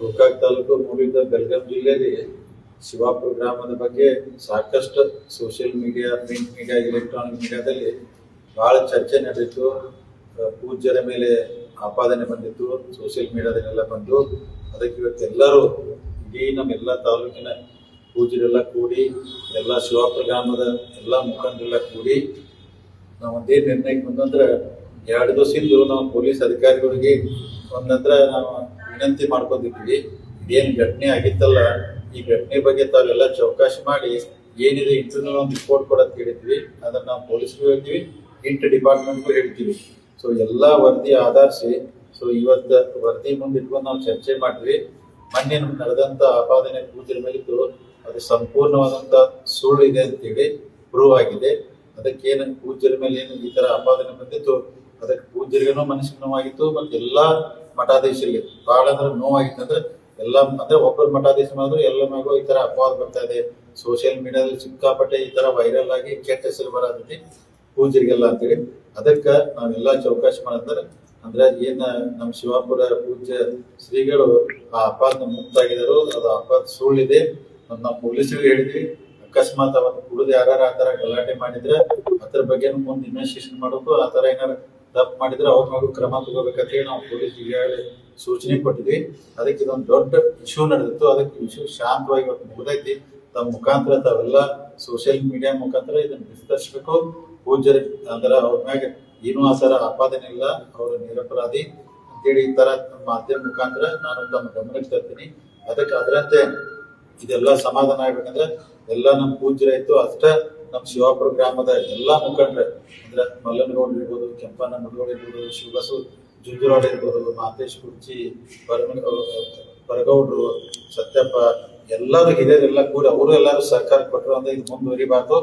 ಗೋಕಾಕ್ ತಾಲೂಕು ಮೂಡಿದ ಬೆಳಗಾಂ ಜಿಲ್ಲೆಯಲ್ಲಿ ಶಿವಾಪುರ ಗ್ರಾಮದ ಬಗ್ಗೆ ಸಾಕಷ್ಟು social media print media electronic ಮೀಡಿಯಾದಲ್ಲಿ ಬಹಳ ಚರ್ಚೆ ನಡೆಯಿತು ಪೂಜ್ಯರ ಮೇಲೆ ಆಪಾದನೆ ಬಂದಿತ್ತು. ಸೋಷಿಯಲ್ ಮೀಡಿಯಾದಲ್ಲೆಲ್ಲ ಬಂದು ಅದಕ್ಕೆ ಇವತ್ತೆಲ್ಲರೂ ಇಡೀ ನಮ್ಮೆಲ್ಲ ತಾಲೂಕಿನ ಪೂಜ್ಯರೆಲ್ಲ ಕೂಡಿ, ಎಲ್ಲ ಶಿವಾಪುರ ಗ್ರಾಮದ ಎಲ್ಲ ಮುಖಂಡರೆಲ್ಲ ಕೂಡಿ ನಾವು ಒಂದೇ ನಿರ್ಣಯಕ್ಕೆ ಬಂದಂದ್ರೆ ಎರಡು ದಿವಸದಿಂದ ನಾವು ಪೊಲೀಸ್ ಅಧಿಕಾರಿಗಳಿಗೆ ಬಂದಂದ್ರೆ ನಾವು ವಿನಂತಿ ಮಾಡ್ಕೊಂಡಿದ್ವಿ ಏನ್ ಘಟನೆ ಆಗಿತ್ತಲ್ಲ? ಈ ಘಟನೆ ಬಗ್ಗೆ ತಾವೆಲ್ಲ ಚೌಕಾಶಿ ಮಾಡಿ, ಏನಿದೆ ಇಂಟರ್ನಲ್ ಒಂದು ರಿಪೋರ್ಟ್ ಕೊಡೋದು ಹೇಳಿದ್ವಿ ಅದನ್ನ ನಾವು ಪೊಲೀಸ್ಗೂ ಹೇಳ್ತೀವಿ ಇಂಟರ್ ಡಿಪಾರ್ಟ್ಮೆಂಟ್ಗೂ ಹೇಳ್ತೀವಿ. ಸೊ ಎಲ್ಲಾ ವರದಿ ಆಧರಿಸಿ ಸೊ ಇವತ್ತು ವರದಿ ಮುಂದೆ ಇಟ್ಕೊಂಡು ನಾವು ಚರ್ಚೆ ಮಾಡಿದ್ವಿ. ಮೊನ್ನೆ ನಡೆದಂತ ಆಪಾದನೆ ಕೂತಿರ ಮೇಲಿದ್ದು ಅದು ಸಂಪೂರ್ಣವಾದಂತ ಸುಳ್ಳು ಇದೆ ಅಂತೇಳಿ ಪ್ರೂವ್ ಆಗಿದೆ. ಅದಕ್ಕೇನು ಪೂಜ್ಯರ ಮೇಲೆ ಏನು ಈ ತರ ಆಪಾದನೆ ಬಂದಿತ್ತು, ಅದಕ್ಕೆ ಪೂಜ್ಯರಿಗೇನೋ ಮನಸ್ಸಿಗೆ ನೋವಾಗಿತ್ತು ಮತ್ತೆ ಎಲ್ಲಾ ಮಠಾಧೀಶರಿಗೆ. ಬಹಳ ಅಂದ್ರೆ ನೋವಾಗಿತ್ತು ಅಂದ್ರೆ ಎಲ್ಲ, ಅಂದ್ರೆ ಒಬ್ಬರು ಮಠಾಧೀಶ ಮಾಡಿದ್ರು, ಎಲ್ಲ ಮಗು ಈ ತರ ಅಪವಾದ ಬರ್ತಾ ಇದೆ. ಸೋಷಿಯಲ್ ಮೀಡಿಯಾದಲ್ಲಿ ಸಿಕ್ಕಾಪಟ್ಟೆ ಈ ತರ ವೈರಲ್ ಆಗಿ ಕೆಟ್ಟ ಹೆಸರು ಬರತೈತಿ ಪೂಜರಿಗೆಲ್ಲ ಅಂತೇಳಿ. ಅದಕ್ಕ ನಾವೆಲ್ಲ ಚೌಕಾಶ ಮಾಡಿದ್ರೆ, ಅಂದ್ರೆ ಏನ ನಮ್ಮ ಶಿವಾಪುರ ಪೂಜ್ಯ ಶ್ರೀಗಳು ಆ ಅಪವಾದ ಮುಕ್ತಾಗಿದರು, ಅದು ಅಪಾದ ಸುಳ್ಳಿದೆ. ನಾವು ಪೊಲೀಸರಿಗೆ ಹೇಳಿದ್ವಿ. ಅಕಸ್ಮಾತ್ ಅವತ್ತು ಕುಡಿದು ಯಾರು ಆ ತರ ಗಲಾಟೆ ಮಾಡಿದ್ರೆ, ಅದ್ರ ಬಗ್ಗೆ ಮುಂದೆ ಇನ್ವೆಸ್ಟಿಗೇಷನ್ ಮಾಡೋದು ಆ ತರ ಏನಾರ ತಪ್ಪು ಮಾಡಿದ್ರೆ ಅವ್ರ ಮಗು ಕ್ರಮ ತಗೋಬೇಕಂತ ಹೇಳಿ ನಾವು ಪೊಲೀಸ್ ಈಗಾಗಲೇ ಸೂಚನೆ ಕೊಟ್ಟಿದ್ವಿ. ಅದಕ್ಕೆ ಇದೊಂದು ದೊಡ್ಡ ಇಶ್ಯೂ ನಡೆದಿತ್ತು. ಅದಕ್ಕೆ ಇಶ್ಯೂ ಶಾಂತವಾಗಿ ಇವತ್ತು ಮುಗಿದೈತಿ. ತಮ್ಮ ಮುಖಾಂತರ ತಾವೆಲ್ಲ ಸೋಷಿಯಲ್ ಮೀಡಿಯಾ ಮುಖಾಂತರ ಇದನ್ನ ವಿಸ್ತರಿಸಬೇಕು ಪೂಜ್ಯರ ಅಂದ್ರೆ ಅವ್ರ ಮ್ಯಾಗ ಏನೂ ಆ ಸರ ಆಪಾದನೆ ಇಲ್ಲ. ಅವರು ನಿರಪರಾಧಿ ಅಂತೇಳಿ ಈ ತರ ಮಾಧ್ಯಮ ಮುಖಾಂತರ ನಾನು ತಮ್ಮ ಗಮನಕ್ಕೆ ತರ್ತೀನಿ. ಅದಕ್ಕೆ ಅದರಂತೆ ಇದೆಲ್ಲ ಸಮಾಧಾನ ಆಗ್ಬೇಕಂದ್ರೆ ಎಲ್ಲ ನಮ್ಮ ಪೂಜ್ಯರಾಯ್ತು. ಅಷ್ಟ ನಮ್ಮ ಶಿವಾಪುರ ಗ್ರಾಮದ ಎಲ್ಲಾ ಮುಖಂಡ್ರ, ಅಂದ್ರೆ ಮಲ್ಲನಗೌಡ ಇರ್ಬೋದು ಕೆಂಪನ ಮುದಗೋಡ ಇರ್ಬೋದು, ಶಿವಬಸು ಜುಂಜುರಾಡ್ ಇರ್ಬೋದು, ಮಾತೇಶ್ ಕುರ್ಚಿ ಪರಮ ಪರಗೌಡ್ರು ಸತ್ಯಪ್ಪ, ಎಲ್ಲರೂ ಹಿರಿಯರೆಲ್ಲ ಕೂಡಿ ಅವರು ಎಲ್ಲರೂ ಸರ್ಕಾರ ಕೊಟ್ಟರು ಅಂದ್ರೆ ಇದು ಮುಂದುವರಿಬಾರ್ದು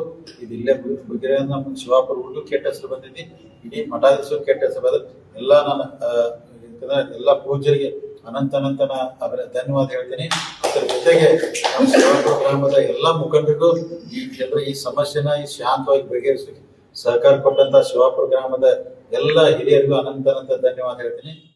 ಇದು ಇಲ್ಲೇ ಮುಗಿದ್ರೆ ನಮ್ಮ ಶಿವಾಪುರ ಹುಡುಗ ಕೆಟ್ಟ ಹೆಸರು ಬಂದಿದೆ ಇಡೀ ಮಠಾಧೀಶರು ಕೆಟ್ಟ ಹೆಸರು ಬಂದ ಎಲ್ಲ ನನ್ನ ಎಲ್ಲಾ ಪೂಜ್ಯರಿಗೆ ಅನಂತ ಅನಂತನ ಅವರ ಧನ್ಯವಾದ ಹೇಳ್ತೀನಿ. ಅದರ ಜೊತೆಗೆ ನಮ್ಮ ಶಿವಾಪುರ ಗ್ರಾಮದ ಎಲ್ಲಾ ಮುಖಂಡರಿಗೂ ಈ ಜನರ ಈ ಸಮಸ್ಯೆನ ಈ ಶಾಂತವಾಗಿ ಬಗೆಹರಿಸಿ ಸಹಕಾರ ಕೊಟ್ಟಂತ ಶಿವಾಪುರ ಗ್ರಾಮದ ಎಲ್ಲ ಹಿರಿಯರಿಗೂ ಅನಂತ ಅನಂತ ಧನ್ಯವಾದ ಹೇಳ್ತೀನಿ.